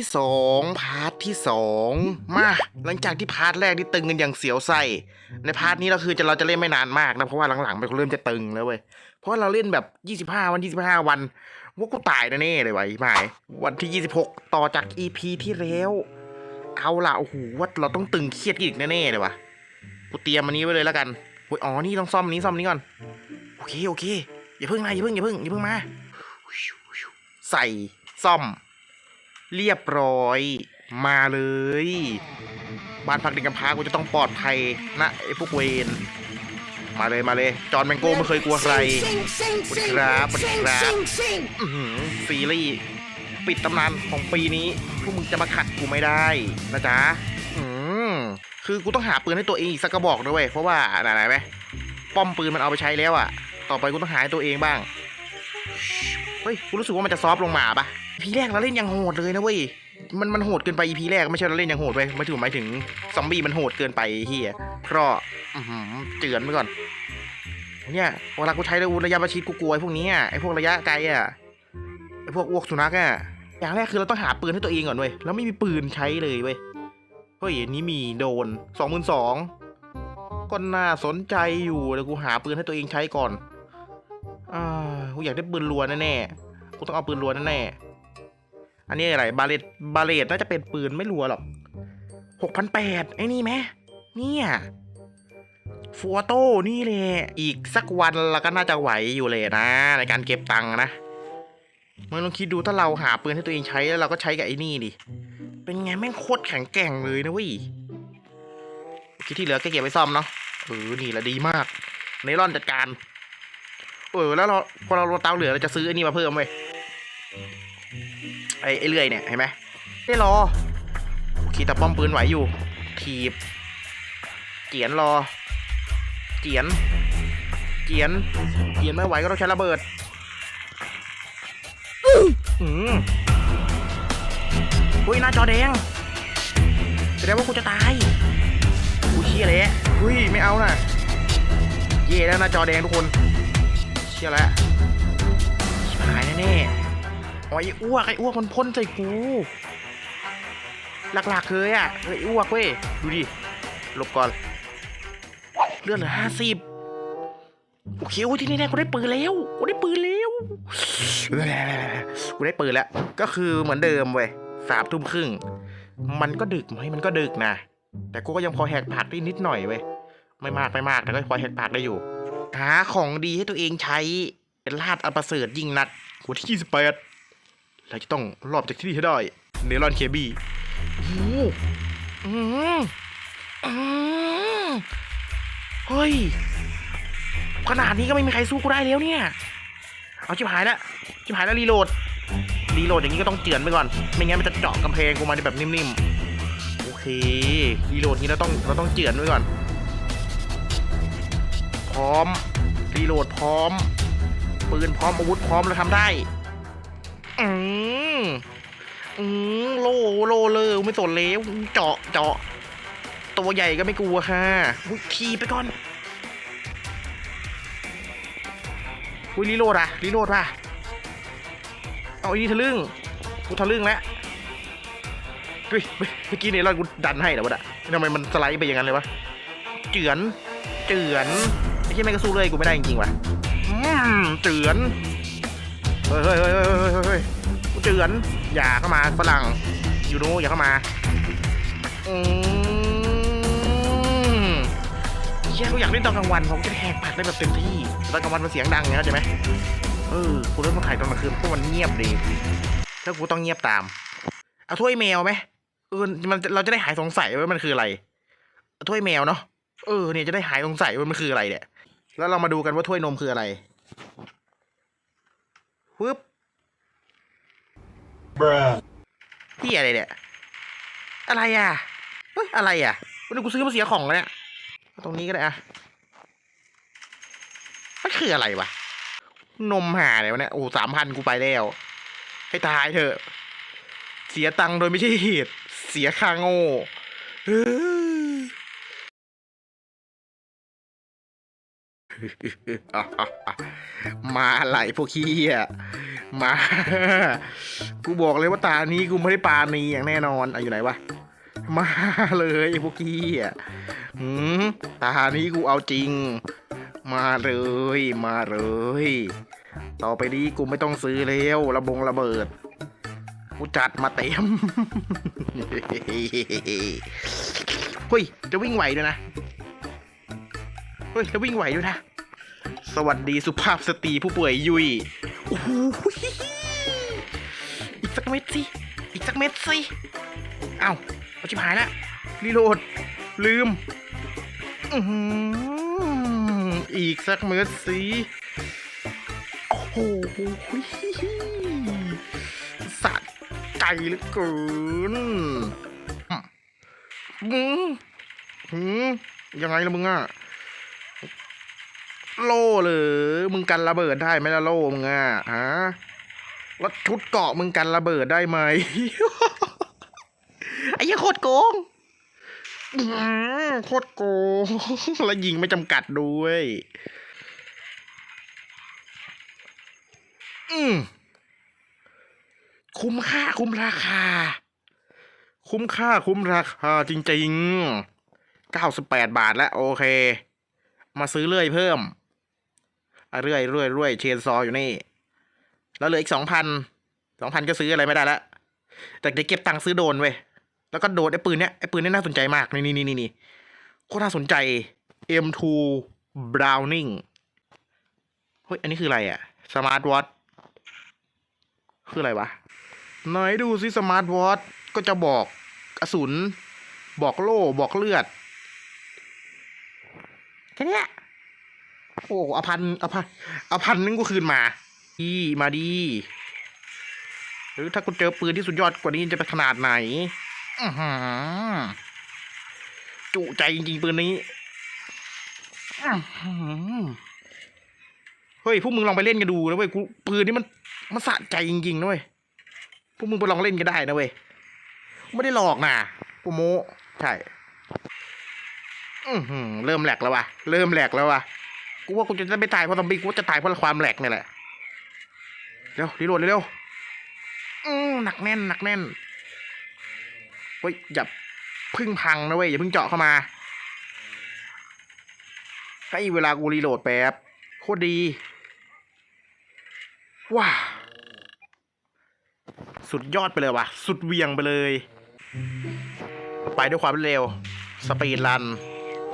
ที่สองพาร์ทที่สองมาหลังจากที่พาร์ทแรกที่ตึงกันอย่างเสียวไส้ในพาร์ทนี้เราคือจะเราจะเล่นไม่นานมากนะเพราะว่าหลังๆมันเริ่มจะตึงแล้วเว้ยเพราะเราเล่นแบบ25วัน25วันว่ากูตายแน่เลยวะไอ้หมายวันที่26ต่อจาก EP ที่แล้วเอาละโอ้โหว่าเราต้องตึงเครียดอีกแน่ๆเลยวะกูเตรียมอันนี้ไว้เลยแล้วกันโอ้ยอ๋อนี่ต้องซ่อมนี้ซ่อมนนี้ก่อนโอเคโอเคอย่าเพิ่งนะอย่าเพิ่งอย่าเพิ่งอย่าเพิ่งมา ใส่ซ่อม เรียบร้อย มาเลย บ้านพักเด็กกำพร้ากูจะต้องปลอดภัยนะไอ้พวกเวนมาเลยมาเลย จอห์นแมงโก้ไม่เคยกลัวใครสวัสดีครับสวัสดีครับซีรีส์ปิดตำนานของปีนี้ พวกมึงจะมาขัดกูไม่ได้นะจ๊ะคือกูต้องหาปืนให้ตัวเองอีกสักกระบอกด้วยเพราะว่าไหนๆไหมป้อมปืนมันเอาไปใช้แล้วอะต่อไปกูต้องหาให้ตัวเองบ้าง เฮ้ยกูรู้สึกว่ามันจะซอฟลงมาปะอีพีแรกเราเล่นยังโหดเลยนะเว้ยมันมันโหดเกินไปอีพีแรกไม่ใช่เราเล่นยังโหดไปไม่ถึงหมายถึงซอมบี้มันโหดเกินไปเฮียเพราะอื้อหือเจือนไปก่อนเนี่ยเวลากูใช้ระยะประชิดกูกลัวไอ้พวกนี้อะไอ้พวกระยะไกลอะไอ้พวกอ้วกสุนัขอะอย่างแรกคือเราต้องหาปืนให้ตัวเองก่อนเว้ยแล้วไม่มีปืนใช้เลยเว้ยเฮ้ยนนี้มีโดนสองหมื่นสองก็น่าสนใจอยู่เดี๋ยวกูหาปืนให้ตัวเองใช้ก่อนอ่า กูอยากได้ปืนรัวแน่ๆกูต้องเอาปืนรัวแน่ๆอันนี้อะไรบาเลตบาเลตน่าจะเป็นปืนไม่รัวหรอกหกพันแปดไอ้นี่ไหมเนี่ยฟัวโต้นี่แหละอีกสักวันเราก็น่าจะไหวอยู่เลยนะ ในการเก็บตังค์นะมึงลองคิดดูถ้าเราหาปืนให้ตัวเองใช้แล้วเราก็ใช้กับไอ้นี่ดิ เป็นไงแม่งโคตรแข็งแกร่งเลยนะเว้ยคิดที่เหลือก็เก็บไว้ซ่อมเนาะเออนี่แหละดีมากเนรอนจัดการ เออแล้วเราพอเราเตาเหลือเราจะซื้ออ้นี่มาเพิ่มเว้ยไอ้ไอ้เลื่อยเนี่ยเห็นไหมได้รอขี่ตะป้อมปืนไหวอยู่ ถีบ เจียนรอ เจียน เจียน เจียนไม่ไหวก็ต้องใช้ระเบิด อืมอุ้ยหน้าจอแดงแสดงว่ากูจะตายกูเชี่ยเลยอุ้ยไม่เอาน่ะ เย่แล้วหน้าจอแดงทุกคน ชี่ยแล้วชิบหายแน่ๆอ๋อไอ้อ้วกไอ้อ้วกมันพ่นใส่กูหลักๆเลยอะไอ้อ้วกเว้ยดูดิหลบก่อนเลือดเหลือห้าสิบโอเคโอ้ที่นี่แน่กูได้ปืนแล้วกูได้ปืนแล้วกูได้ปืนแล้ว ก็คือเหมือนเดิมเว้ยสามทุ่มครึ่ง มันก็ดึกไหมมันก็ดึกนะ แต่กูก็ยังพอแหกปากได้นิดหน่อยเว้ย ไม่มากไม่มาก แต่ก็พอแหกปากได้อยู่ หาของดีให้ตัวเองใช้ เป็นลาดอันประเสริฐยิ่งนักวันที่ 28เราจะต้องรอบจากที่นี่ให้ได้ เนลอนเคบี้โอ้โหอืมอืมเฮ้ย ขนาดนี้ก็ไม่มีใครสู้กูได้แล้วเนี่ย เอาชิบหายแล้วชิบหายแล้วรีโหลด รีโหลดอย่างนี้ก็ต้องเจือนไปก่อน ไม่งั้นมันจะเจาะกำแพงกูมาในแบบนิ่มๆ โอเค รีโหลดนี้เราต้องเราต้องเจือนไว้ก่อนพ ร้อม รีโหลดพร้อม ปืนพร้อมอาวุธพร้อมเราทำได้ อืมอืมโลโลเลยไม่สนแล้วเจาะเจาะตัวใหญ่ก็ไม่กลัวค่ะขี่ไปก่อนอุ้ยรีโหลดอะรีโหลดป่ะเอาอ้นี่ทะลึ่งกูทะลึ่งแล้วเฮ้ยเมื่อกี้เนี่ยเรากูดันให้เหรอวะอะทำไมมันสไลด์ไปอย่างนั้นเลยวะ เจือน เจือน อ้ที่แม่งก็สู้เลยกูไม่ได้จริงๆว่ะอืมเจือนเฮ้ยเฮ้ยเฮ้ยเฮ้ยเฮ้ยเฮ้ยเฮ้ยกูเจือนอย่าเข้ามาฝรั่งอยู่โน้อย่าเข้ามาอืมเชี่ยกูอยากเล่นตอนกลางวันผมจะแหกปากได้แบบเต็มที่ตอนกลางวันมันเสียงดังไงเข้าใจไหมเออกูเริ่มมาถ่ายตอนกลางคืนเพราะมันเงียบดีถ้ากูต้องเงียบตามเอาถ้วยแมวไหมเออมันเราจะได้หายสงสัยว่ามันคืออะไรถ้วยแมวเนาะเออเนี่ยจะได้หายสงสัยว่ามันคืออะไรเนี่ย แล้วเรามาดูกันว่าถ้วยนมคืออะไรปึ๊บ Bruh. พี่อะไรเนี่ย อะไรอะเฮ้ยอะไรอะวันนี้กูซื้อมาเสียของแล้วเนี่ยเอาตรงนี้ก็ได้อะมันคืออะไรวะ นมหาเลยวะเนี่ย โอ้สามพันกูไปแล้ว ให้ตายเถอะ เสียตังค์โดยไม่ใช่เหตุ เสียค่าโง่เฮ้ย มาอะไรพวกขี้อะมา กูบอกเลยว่าตานี้กูไม่ได้ปาณีอย่างแน่นอนอะอยู่ไหนวะ มาเลยไอ้พวกกี้อะหืมตานี้กูเอาจริง มาเลย มาเลย ต่อไปนี้กูไม่ต้องซื้อแล้วระบงระเบิด กูจัดมาเต็มเฮ้ยจะวิ่งไหวด้วยนะเฮ้ยจะวิ่งไหวด้วยนะ สวัสดีสุภาพสตรีผู้ป่วยยุยโอ้โหอีกสักเม็ดสิ อีกสักเม็ดสิ เอ้าเอาชิบหายละรีโหลด ลืม อีกสักเม็ดสิ โอ้โหสะใจเหลือเกินอืมยังไงล่ะมึงอะ โล่เลยมึงกันระเบิดได้ไหมล่ะโล่มึงอะฮะแล้วชุดเกาะมึงกันระเบิดได้ไหมไอ้เหี้ยโคตรโกงโคตรโกงแล้วยิงไม่จำกัดด้วย อืมคุ้มค่าคุ้มราคา คุ้มค่าคุ้มราคาจริงๆเก้าสิบแปดบาทแล้วโอเค มาซื้อเรื่อยเพิ่ม เรื่อยเรื่อยเรื่อยเชนซออยู่นี่ แล้วเหลืออีกสองพันสองพันก็ซื้ออะไรไม่ได้ละแต่จะเก็บตังค์ซื้อโดนเว้ยแล้วก็โดนไอ้ปืนเนี้ยไอ้ปืนเนี้ยน่าสนใจมากนี่นี่นี่นี่โคตรน่าสนใจ M2 Browning เฮ้ยอันนี้คืออะไรอะสมาร์ทวอทคืออะไรวะไหนดูซิสมาร์ทวอทก็จะบอกกระสุน บอกโล่ บอกเลือดแค่นี้ โอ้เอาพันเอาพันเอาพันนึงกูคืนมาดีมาดีหรือถ้ากูเจอปืนที่สุดยอดกว่านี้จะเป็นขนาดไหนอืจุใจจริงๆปืนนี้เฮ้ยพวกมึงลองไปเล่นกันดูนะเว้ยกูปืนนี้มันมันสะใจจริงๆนะเว้ยพวกมึงไปลองเล่นกันได้นะเว้ยไม่ได้หลอกนะกูโมใช่เริ่มแหลกแล้ววะเริ่มแหลกแล้ววะ กูว่ากูจะไม่ตายเพราะซอมบี้กูจะตายเพราะความแหลกนี่แหละเร็วรีโหลดเร็วอืมหนักแน่นหนักแน่นเฮ้ยอย่าพึ่งพังนะเว้ยอย่าพึ่งเจาะเข้ามาให้เวลากูรีโหลดแป๊บโคตรดีว้าสุดยอดไปเลยว่ะ สุดเวียงไปเลย ไปด้วยความเร็ว สปีดรัน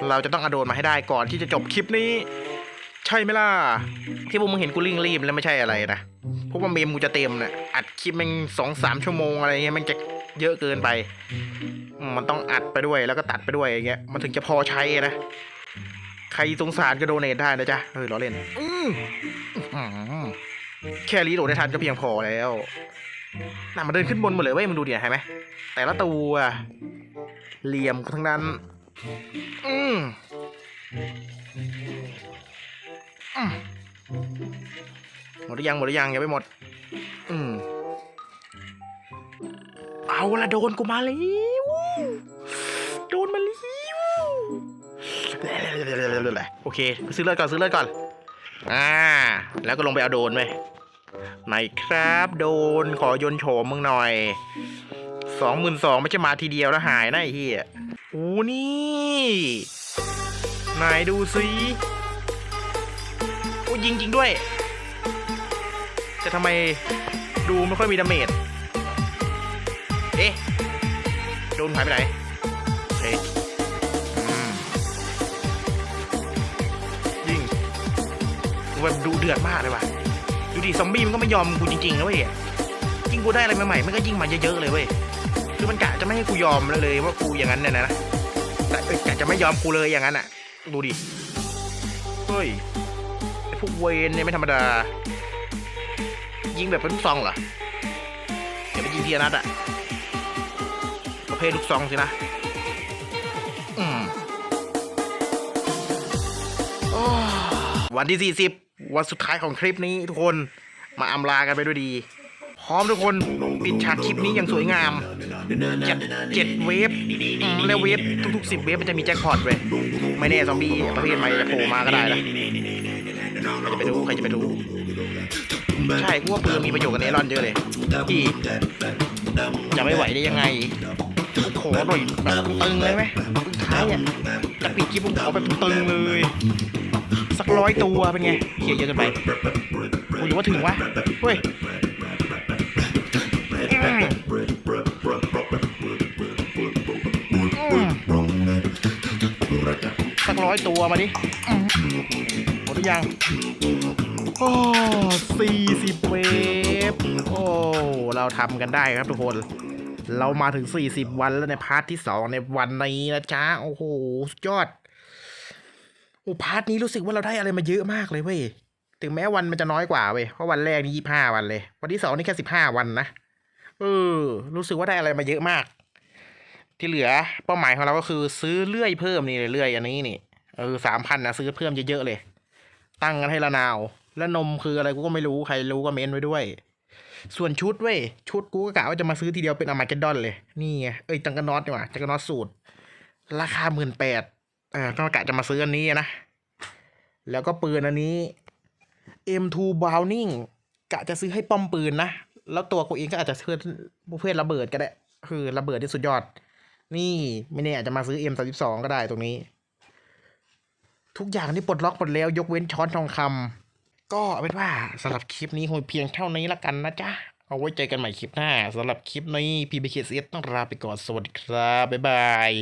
เราจะต้องอโดนมาให้ได้ก่อนที่จะจบคลิปนี้ ใช่ไหมล่ะ ที่พวกมึงเห็นกูริ่งรีบแล้วไม่ใช่อะไรนะเพราะว่าเมมกูจะเต็มนะอัดคลิปมันสองสามชั่วโมงอะไรเงี้ยมันจะเยอะเกินไป มันต้องอัดไปด้วยแล้วก็ตัดไปด้วยอย่างเงี้ยมันถึงจะพอใช้นะใครสงสารก็โดเนทได้นะจ๊ะเฮ้ยล้อเล่นอืมแค่รีโหลดได้ทันก็เพียงพอแล้วน่ะมันเดินขึ้นบนหมดเลยเว้ยมึงดูดิเห็นไหมแต่ละตัวเหลี่ยมทั้งนั้น อืม ดหรือยังหมดหรือยังยังไม่หมด อืมเอาละโดนกูมาแล้วโดนมาแล้วโอเคซื้อเลือดก่อนซื้อเลือดก่อนอ่า แล้วก็ลงไปเอาโดนไปไหนครับโดนขอยนโฉมมึงหน่อยสองหมื่นสองไม่ใช่มาทีเดียวแล้วหายนะไอ้เหี้ยโอ้นี่ไหนดูสิโอ้ยิงจริงด้วย แต่ทำไมดูไม่ค่อยมีดาเมจ เอ๊ะ โดนหายไปไหนเอ๊ะยิงแบบดูเดือดมากเลยว่ะ ดูดิซอมบี้มันก็ไม่ยอมกูจริงๆนะเว้ยยิ่งกูได้อะไรใหม่ๆมันก็ยิ่งมาเยอะๆเลยเว้ย คือมันกะจะไม่ให้กูยอมเลยเลยว่ากูอย่างนั้นเนี่ยนะแต่กะจะไม่ยอมกูเลยอย่างนั้นอะ ดูดิ เฮ้ยไอพวกเวนเนี่ยไม่ธรรมดา ยิงแบบเป็นลูกซองเหรอเดี๋ยวไปยิงทีนัดอะประเภทลูกซองสินะอืมวันที่ 40 วันสุดท้ายของคลิปนี้ทุกคนมาอำลากันไปด้วยดี พร้อมทุกคนปิดฉากคลิปนี้อย่างสวยงามเจ็ดเจ็ดเวฟแล้วเวฟทุกๆสิบเวฟมันจะมีแจ็คพอตเว้ยไม่แน่ซอมบี้ประเภทใหม่จะโผล่มาก็ได้นะใครจะไปรู้ใครจะไปรู้ ใช่กูว่าปืนมีประโยชน์กับเนรอนเยอะเลยพี่จะไม่ไหวได้ยังไงขอหน่อยแบบตึงเลยไหมตึงท้ายอะจะปิดคลิปผมขอแบบตึงเลย สักร้อยตัวเป็นไงเขียเยอะเกินไปโอ้ยหรือว่าถึงวะเฮ้ยอืมอืมสักร้อยตัวมาดิอืมหมดหรือยัง โอ้สี่สิบเวฟโอ้เราทำกันได้ครับทุกคน เรามาถึง40วันแล้วในพาร์ทที่2ในวันนี้นะจ๊ะโอ้โหสุดยอดโอ้พาร์ทนี้รู้สึกว่าเราได้อะไรมาเยอะมากเลยเว้ยถึงแม้วันมันจะน้อยกว่าเว้ยเพราะวันแรกนี่ยี่ห้าวันเลย วันที่สองนี่แค่สิบห้าวันนะเออ รู้สึกว่าได้อะไรมาเยอะมาก ที่เหลือเป้าหมายของเราก็คือ ซื้อเลื่อยเพิ่มนี่เลยเลื่อยอันนี้นี่เออสามพันนะซื้อเพิ่มเยอะๆเลย ตั้งกันให้ละนาว แล้วนมคืออะไรกูก็ไม่รู้ใครรู้ก็เม้นไว้ด้วย ส่วนชุดเว้ยชุดกูก็กะว่าจะมาซื้อทีเดียวเป็นอามาเกดดอนเลย นี่ไงเอ้ยจังกันน็อตดีกว่าจังกันน็อตสูตร ราคาหมื่นแปดเออก็กะจะมาซื้ออันนี้นะ แล้วก็ปืนอันนี้ M2 Browning กะจะซื้อให้ป้อมปืนนะ แล้วตัวกูเองก็อาจจะซื้อประเภทระเบิดก็ได้ คือระเบิดที่สุดยอด นี่ไม่แน่อาจจะมาซื้อ M32 ก็ได้ตรงนี้ ทุกอย่างนี่ปลดล็อกหมดแล้ว ยกเว้นช้อนทองคำ ก็เอาเป็นว่าสำหรับคลิปนี้คงเพียงเท่านี้ละกันนะจ๊ะ เอาไว้เจอกันใหม่คลิปหน้าสำหรับคลิปนี้พีบีเคซต้องลาไปก่อนสวัสดีครับ บ๊ายบาย